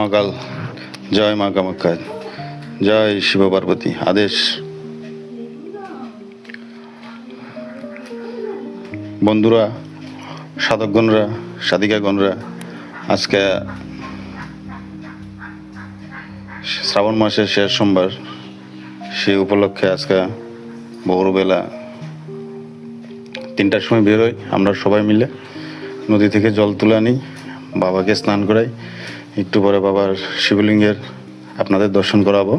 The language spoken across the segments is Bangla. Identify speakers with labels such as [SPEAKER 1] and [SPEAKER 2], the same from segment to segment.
[SPEAKER 1] মহাকাল। জয় মা কামাখ্যা জয় শিব পার্বতী। আদেশ। বন্ধুরা, সাধকগণরা, সাধিকাগণরা, আজকে শ্রাবণ মাসের শেষ সোমবার, সেই উপলক্ষে আজকে ভোরবেলা তিনটার সময় বেরোই আমরা সবাই মিলে নদী থেকে জল তুলে আনি, বাবাকে স্নান করাই। একটু পরে বাবার শিবলিঙ্গের আপনাদের দর্শন করাবো।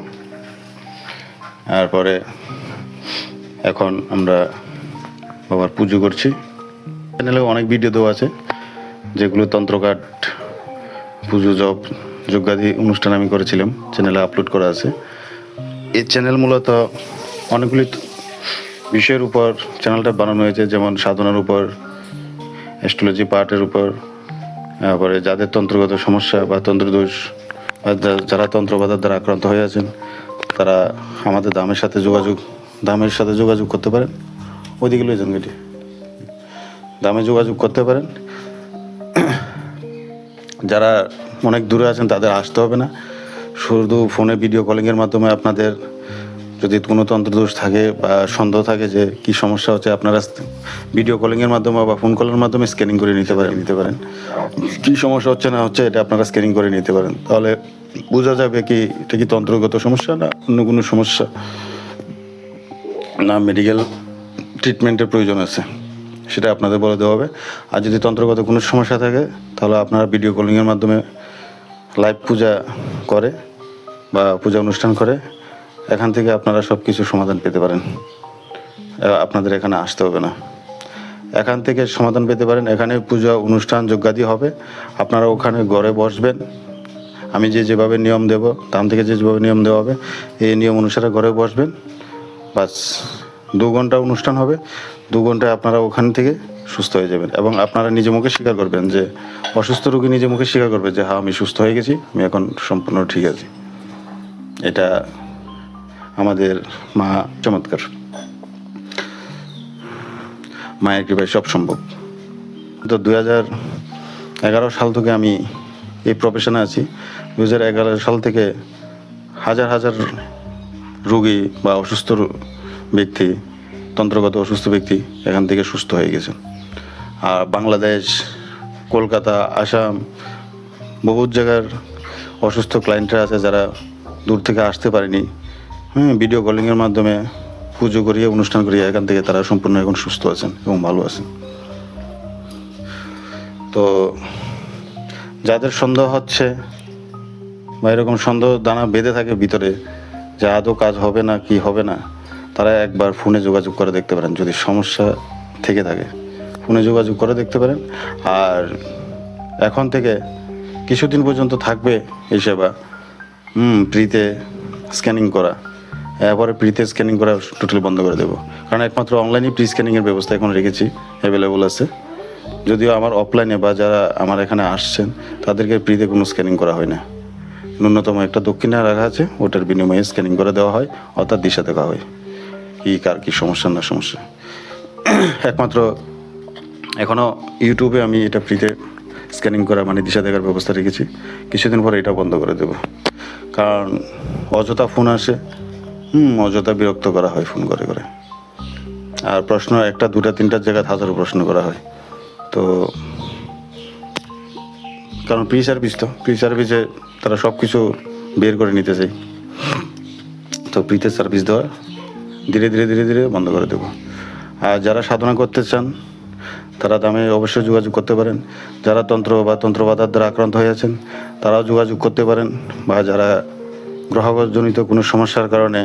[SPEAKER 1] তারপরে এখন আমরা বাবার পুজো করছি। চ্যানেলে অনেক ভিডিও দেওয়া আছে, যেগুলো তন্ত্রকাঠ, পুজো জপ, যজ্ঞাদি অনুষ্ঠান আমি করেছিলাম। চ্যানেলে আপলোড করা আছে। এই চ্যানেল মূলত অনেকগুলি বিষয়ের উপর চ্যানেলটা বানানো হয়েছে, যেমন সাধনার উপর অ্যাস্ট্রোলজি পার্টের উপর তারপরে যাদের তন্ত্রগত সমস্যা বা তন্ত্রদোষ যারা তন্ত্রবাদার দ্বারা আক্রান্ত হয়ে আছেন, তারা আমাদের দামের সাথে যোগাযোগ, দামের সাথে যোগাযোগ করতে পারেন। ওইদিকে লই যান গাড়ি দামে যোগাযোগ করতে পারেন। যারা অনেক দূরে আছেন তাদের আসতে হবে না। শুধু ফোনে ভিডিও কলিংয়ের মাধ্যমে আপনাদের যদি কোনো তন্ত্রদোষ থাকে বা সন্দেহ থাকে যে কি সমস্যা হচ্ছে আপনারা ভিডিও কলিংয়ের মাধ্যমে বা ফোন কলের মাধ্যমে স্ক্যানিং করে নিতে পারেন। নিতে পারেন। কি সমস্যা হচ্ছে না হচ্ছে এটা আপনারা স্ক্যানিং করে নিতে পারেন। তাহলে বোঝা যাবে কি এটা কি তন্ত্রগত সমস্যা না অন্য কোনো সমস্যা? না মেডিকেল ট্রিটমেন্টের প্রয়োজন আছে। সেটা আপনাদের বলে দেওয়া হবে। আর যদি তন্ত্রগত কোনো সমস্যা থাকে তাহলে আপনারা ভিডিও কলিংয়ের মাধ্যমে লাইভ পূজা করে বা পূজা অনুষ্ঠান করে। এখান থেকে আপনারা সব কিছু সমাধান পেতে পারেন। আপনাদের এখানে আসতে হবে না। এখান থেকে সমাধান পেতে পারেন। এখানে পূজা অনুষ্ঠান যজ্ঞাদি হবে। আপনারা ওখানে ঘরে বসবেন। আমি যে যেভাবে নিয়ম দেব দাম থেকে যে যেভাবে নিয়ম দেওয়া হবে, এই নিয়ম অনুসারে ঘরে বসবেন। বাস, দু ঘণ্টা অনুষ্ঠান হবে। দু ঘন্টায় আপনারা ওখান থেকে সুস্থ হয়ে যাবেন এবং আপনারা নিজে মুখে স্বীকার করবেন যে, অসুস্থ রোগী নিজে মুখে স্বীকার করবে যে হ্যাঁ আমি সুস্থ হয়ে গেছি, আমি এখন সম্পূর্ণ ঠিক আছি। এটা আমাদের মা চমৎকার। মায়ের কৃপায় সব সম্ভব। তো দুই হাজার এগারো সাল থেকে আমি এই প্রফেশনে আছি। দু হাজার এগারো সাল থেকে হাজার হাজার রোগী বা অসুস্থ ব্যক্তি, তন্ত্রগত অসুস্থ ব্যক্তি এখান থেকে সুস্থ হয়ে গেছেন। আর বাংলাদেশ, কলকাতা, আসাম বহু জায়গার অসুস্থ ক্লায়েন্টরা আছে যারা দূর থেকে আসতে পারেনি। হ্যাঁ ভিডিও কলিংয়ের মাধ্যমে পুজো করিয়ে, অনুষ্ঠান করিয়ে এখান থেকে তারা সম্পূর্ণ এখন সুস্থ আছেন এবং ভালো আছেন। তো যাদের সন্দেহ হচ্ছে বা এরকম সন্দেহ দানা বেঁধে থাকে ভিতরে যে আদৌ কাজ হবে না, কি হবে না, তারা একবার ফোনে যোগাযোগ করে দেখতে পারেন। যদি সমস্যা থেকে থাকে, ফোনে যোগাযোগ করে দেখতে পারেন। আর এখন থেকে কিছুদিন পর্যন্ত থাকবে এই সেবা। হুম, ফ্রিতে স্ক্যানিং করা। এরপরে প্রিতে স্ক্যানিং করা টোটালি বন্ধ করে দেবো। কারণ একমাত্র অনলাইনে প্রি স্ক্যানিংয়ের ব্যবস্থা এখন রেখেছি অ্যাভেলেবল আছে। যদিও আমার অফলাইনে বা যারা আমার এখানে আসছেন, তাদেরকে প্রিতে কোনো স্ক্যানিং করা হয় না। ন্যূনতম একটা দক্ষিণে রাখা আছে, ওটার বিনিময়ে স্ক্যানিং করে দেওয়া হয়, অর্থাৎ দিশা দেখা হয়। কী কার, কী সমস্যা, না সমস্যা। একমাত্র এখনও ইউটিউবে আমি এটা ফ্রিতে স্ক্যানিং করা মানে দিশা দেখার ব্যবস্থা রেখেছি। কিছুদিন পরে এটা বন্ধ করে দেবো। কারণ অযথা ফোন আসে হুম, অযথা বিরক্ত করা হয় ফোন করে করে। আর প্রশ্ন একটা, দুটা, তিনটা জায়গায় হাজারো প্রশ্ন করা হয়। তো কারণ প্রি সার্ভিস তো, প্রি সার্ভিসে তারা সব কিছু বের করে নিতে চাই তো প্রিতে সার্ভিস দেওয়া, ধীরে ধীরে ধীরে ধীরে বন্ধ করে দেবো। আর যারা সাধনা করতে চান, তারা দামে অবশ্যই যোগাযোগ করতে পারেন। যারা তন্ত্র বা তন্ত্রবাদার দ্বারা আক্রান্ত হয়ে আছেন, তারাও যোগাযোগ করতে পারেন। বা যারা গ্রহগতজনিত কোনো সমস্যার কারণে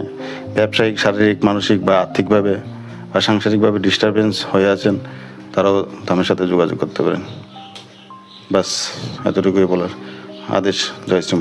[SPEAKER 1] ব্যবসায়িক, শারীরিক, মানসিক বা আর্থিকভাবে বা সাংসারিকভাবে ডিস্টারবেন্স হয়ে আছেন, তারাও দামের সাথে যোগাযোগ করতে পারেন। ব্যাস, এতটুকুই বলার আদেশ জয় শ্রী